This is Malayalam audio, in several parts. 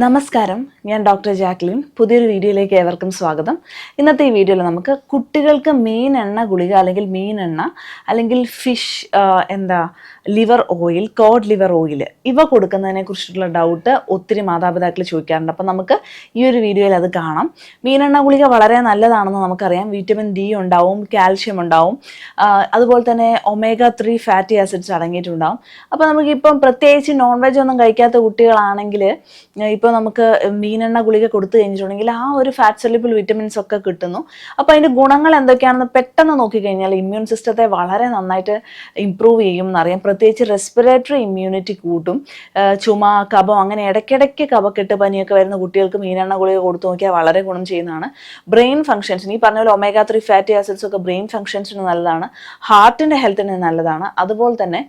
നമസ്കാരം. ഞാൻ ഡോക്ടർ ജാക്ലിൻ. പുതിയൊരു വീഡിയോയിലേക്ക് ഏവർക്കും സ്വാഗതം. ഇന്നത്തെ ഈ വീഡിയോയിൽ നമുക്ക് കുട്ടികൾക്ക് മീൻ എണ്ണ ഗുളിക അല്ലെങ്കിൽ മീൻ എണ്ണ അല്ലെങ്കിൽ ഫിഷ് എന്താ liver oil cod liver oil ഇവ കൊടുക്കുന്നതിനെ കുറിച്ചിട്ടുള്ള ഡൗട്ട് ഒത്തിരി മാതാപിതാക്കൾ ചോദിക്കാറുണ്ട്. അപ്പം നമുക്ക് ഈ ഒരു വീഡിയോയിൽ അത് കാണാം. മീനെണ്ണ ഗുളിക വളരെ നല്ലതാണെന്ന് നമുക്കറിയാം. വിറ്റമിൻ ഡി ഉണ്ടാവും കാൽഷ്യം ഉണ്ടാവും. അതുപോലെ തന്നെ ഒമേഗ ത്രീ ഫാറ്റി ആസിഡ്സ് അടങ്ങിയിട്ടുണ്ടാവും. അപ്പോൾ നമുക്കിപ്പം പ്രത്യേകിച്ച് നോൺ വെജ് ഒന്നും കഴിക്കാത്ത കുട്ടികളാണെങ്കിൽ ഇപ്പോൾ നമുക്ക് മീനെണ്ണ ഗുളിക കൊടുത്തു കഴിഞ്ഞിട്ടുണ്ടെങ്കിൽ ആ ഒരു ഫാറ്റ് സെലിബിൾ വിറ്റമിൻസ് ഒക്കെ കിട്ടുന്നു. അപ്പോൾ അതിന്റെ ഗുണങ്ങൾ എന്തൊക്കെയാണെന്ന് പെട്ടെന്ന് നോക്കിക്കഴിഞ്ഞാൽ ഇമ്മ്യൂൺ സിസ്റ്റത്തെ വളരെ നന്നായിട്ട് ഇമ്പ്രൂവ് ചെയ്യും എന്നറിയാം. പ്രത്യേകിച്ച് റെസ്പിറേറ്ററി ഇമ്മ്യൂണിറ്റി കൂട്ടും. ചുമ കഫം അങ്ങനെ ഇടയ്ക്കിടയ്ക്ക് കഫക്കെട്ട് പനിയൊക്കെ വരുന്ന കുട്ടികൾക്ക് മീനെണ്ണ ഗുളിക കൊടുത്തു നോക്കിയാൽ വളരെ ഗുണം ചെയ്യുന്നതാണ്. ബ്രെയിൻ ഫംഗ്ഷൻസിന് ഈ പറഞ്ഞ പോലെ ഒമേഗ ത്രീ ഫാറ്റി ആസിഡ്സ് ഒക്കെ ബ്രെയിൻ ഫംഗ്ഷൻസിന് നല്ലതാണ്. ഹാർട്ടിന്റെ ഹെൽത്തിന് നല്ലതാണ്. അതുപോലെ തന്നെ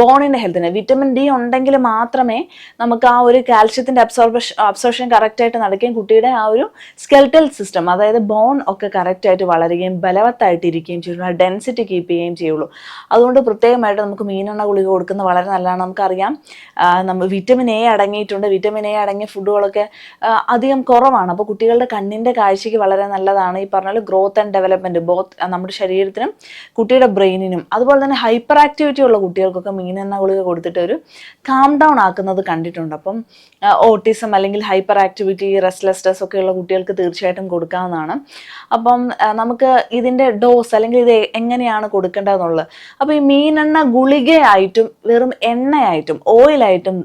ബോണിന്റെ ഹെൽത്തിന് വിറ്റമിൻ ഡി ഉണ്ടെങ്കിൽ മാത്രമേ നമുക്ക് ആ ഒരു കാൽഷ്യത്തിന്റെ അബ്സോർബേഷൻ അബ്സോർഷൻ കറക്റ്റായിട്ട് നടക്കുകയും കുട്ടിയുടെ ആ ഒരു സ്കെൽറ്റൽ സിസ്റ്റം അതായത് ബോൺ ഒക്കെ കറക്റ്റായിട്ട് വളരുകയും ബലവത്തായിട്ട് ഇരിക്കുകയും ചെയ്യുള്ളൂ ആ ഡെൻസിറ്റി കീപ്പ് ചെയ്യുകയും ചെയ്യുള്ളൂ. അതുകൊണ്ട് പ്രത്യേകമായിട്ട് നമുക്ക് മീനെണ്ണ ഗുളിക കൊടുക്കുന്നത് വളരെ നല്ലതാണ് നമുക്കറിയാം. നമ്മൾ വിറ്റമിൻ എ അടങ്ങിയിട്ടുണ്ട്. വിറ്റമിൻ എ അടങ്ങിയ ഫുഡുകളൊക്കെ അധികം കുറവാണ്. അപ്പോൾ കുട്ടികളുടെ കണ്ണിന്റെ കാഴ്ചയ്ക്ക് വളരെ നല്ലതാണ് ഈ പറഞ്ഞ ഗ്രോത്ത് ആൻഡ് ഡെവലപ്മെന്റ് ബോത്ത് നമ്മുടെ ശരീരത്തിനും കുട്ടിയുടെ ബ്രെയിനിനും അതുപോലെ തന്നെ ഹൈപ്പർ ആക്ടിവിറ്റി ഉള്ള കുട്ടികൾക്കൊക്കെ മീനെണ്ണ ഗുളിക കൊടുത്തിട്ട് ഒരു കാം ഡൗൺ ആക്കുന്നത് കണ്ടിട്ടുണ്ട്. അപ്പം ഓട്ടിസം അല്ലെങ്കിൽ ഹൈപ്പർ ആക്ടിവിറ്റി റെസ്ലെസ്നെസ് ഒക്കെ ഉള്ള കുട്ടികൾക്ക് തീർച്ചയായിട്ടും കൊടുക്കാവുന്നതാണ്. അപ്പം നമുക്ക് ഇതിന്റെ ഡോസ് അല്ലെങ്കിൽ ഇത് എങ്ങനെയാണ് കൊടുക്കേണ്ടതെന്നുള്ളത്. അപ്പോൾ ഈ മീനെണ്ണ ഗുളികയായിട്ടും വെറും എണ്ണയായിട്ടും ഓയിലായിട്ടും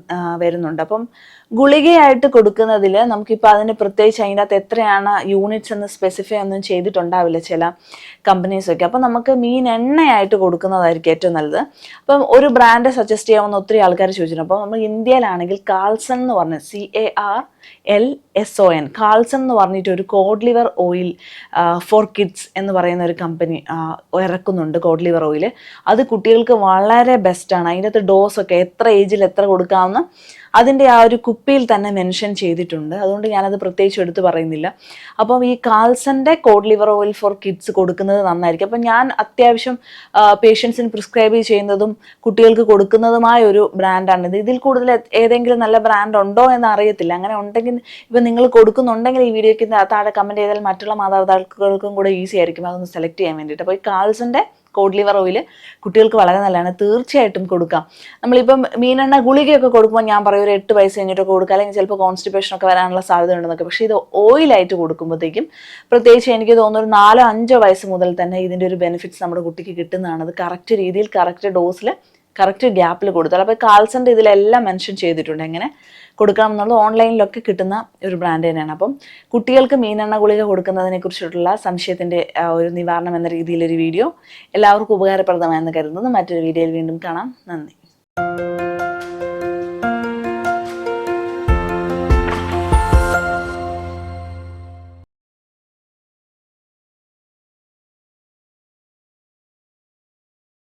വരുന്നുണ്ട്. അപ്പം ഗുളികയായിട്ട് കൊടുക്കുന്നതിൽ നമുക്കിപ്പോൾ അതിന് പ്രത്യേകിച്ച് അതിന്റെ അകത്ത് എത്രയാണ് യൂണിറ്റ്സ് എന്ന് സ്പെസിഫൈ ഒന്നും ചെയ്തിട്ടുണ്ടാവില്ല ചില കമ്പനീസൊക്കെ അപ്പോൾ നമുക്ക് മീൻ എണ്ണയായിട്ട് കൊടുക്കുന്നതായിരിക്കും ഏറ്റവും നല്ലത്. അപ്പം ഒരു ബ്രാൻഡ് സജസ്റ്റ് ചെയ്യാമെന്ന് ഒത്തിരി ആൾക്കാർ ചോദിച്ചിട്ടുണ്ട്. അപ്പോൾ നമ്മൾ ഇന്ത്യയിലാണെങ്കിൽ കാൽസൺ എന്ന് പറഞ്ഞ C A R L S O N Carlson എന്ന് പറഞ്ഞിട്ട് ഒരു cod liver oil for kids എന്ന് പറയുന്ന ഒരു കമ്പനി ഇറക്കുന്നുണ്ട് കോഡ് ലിവർ ഓയിൽ അത് കുട്ടികൾക്ക് വളരെ ബെസ്റ്റാണ് അതിന്റെ അകത്ത് ഡോസൊക്കെ എത്ര ഏജിൽ എത്ര കൊടുക്കാവുന്ന അതിന്റെ ആ ഒരു കുപ്പിയിൽ തന്നെ മെൻഷൻ ചെയ്തിട്ടുണ്ട്. അതുകൊണ്ട് ഞാനത് പ്രത്യേകിച്ച് എടുത്തു പറയുന്നില്ല. അപ്പം ഈ കാൽസന്റെ cod liver oil for kids കൊടുക്കുന്നത് നന്നായിരിക്കും. അപ്പം ഞാൻ അത്യാവശ്യം പേഷ്യൻസിന് പ്രിസ്ക്രൈബ് ചെയ്യുന്നതും കുട്ടികൾക്ക് കൊടുക്കുന്നതുമായ ഒരു ബ്രാൻഡാണിത് ഇത്. ഇതിൽ കൂടുതൽ ഏതെങ്കിലും നല്ല ബ്രാൻഡ് ഉണ്ടോ എന്ന് അറിയത്തില്ല. അങ്ങനെ ഉണ്ടെങ്കിൽ ഇപ്പം നിങ്ങൾ കൊടുക്കുന്നുണ്ടെങ്കിൽ ഈ വീഡിയോയ്ക്ക് താഴെ കമന്റ് ചെയ്താൽ മറ്റുള്ള മാതാപിതാക്കൾക്കും കൂടെ ഈസി ആയിരിക്കും. അതൊന്ന് സെലക്ട് ചെയ്യാൻ വേണ്ടിയിട്ട്. അപ്പോൾ ഈ കാൽസന്റെ കോഡ് ലിവർ ഓയിൽ കുട്ടികൾക്ക് വളരെ നല്ലതാണ്. തീർച്ചയായിട്ടും കൊടുക്കാം. നമ്മളിപ്പം മീനെണ്ണ ഗുളികയൊക്കെ കൊടുക്കുമ്പോൾ ഞാൻ പറയും ഒരു എട്ട് വയസ്സ് കഴിഞ്ഞിട്ടൊക്കെ കൊടുക്കുക അല്ലെങ്കിൽ ചിലപ്പോൾ കോൺസ്റ്റിപ്പേഷൻ ഒക്കെ വരാനുള്ള സാധ്യത ഉണ്ടെന്നൊക്കെ. പക്ഷേ ഇത് ഓയിലായിട്ട് കൊടുക്കുമ്പോഴത്തേക്കും പ്രത്യേകിച്ച് എനിക്ക് തോന്നുന്നു ഒരു നാലോ അഞ്ചോ വയസ്സ് മുതൽ തന്നെ ഇതിന്റെ ഒരു ബെനിഫിറ്റ്സ് നമ്മുടെ കുട്ടിക്ക് കിട്ടുന്നതാണ്. അത് കറക്റ്റ് രീതിയിൽ കറക്റ്റ് ഡോസിൽ കറക്റ്റ് ഗ്യാപ്പിൽ കൊടുത്താൽ. അപ്പോൾ കാൽസന്റെ ഇതിലെല്ലാം മെൻഷൻ ചെയ്തിട്ടുണ്ട്. എങ്ങനെ കൊടുക്കണം എന്നുള്ളത് ഓൺലൈനിലൊക്കെ കിട്ടുന്ന ഒരു ബ്രാൻഡ് തന്നെയാണ്. അപ്പം കുട്ടികൾക്ക് മീനെണ്ണ ഗുളിക കൊടുക്കുന്നതിനെ കുറിച്ചിട്ടുള്ള സംശയത്തിന്റെ ഒരു നിവാരണം എന്ന രീതിയിലൊരു വീഡിയോ എല്ലാവർക്കും ഉപകാരപ്രദമായെന്ന് കരുതുന്നത് മറ്റൊരു വീഡിയോയിൽ വീണ്ടും കാണാം. നന്ദി.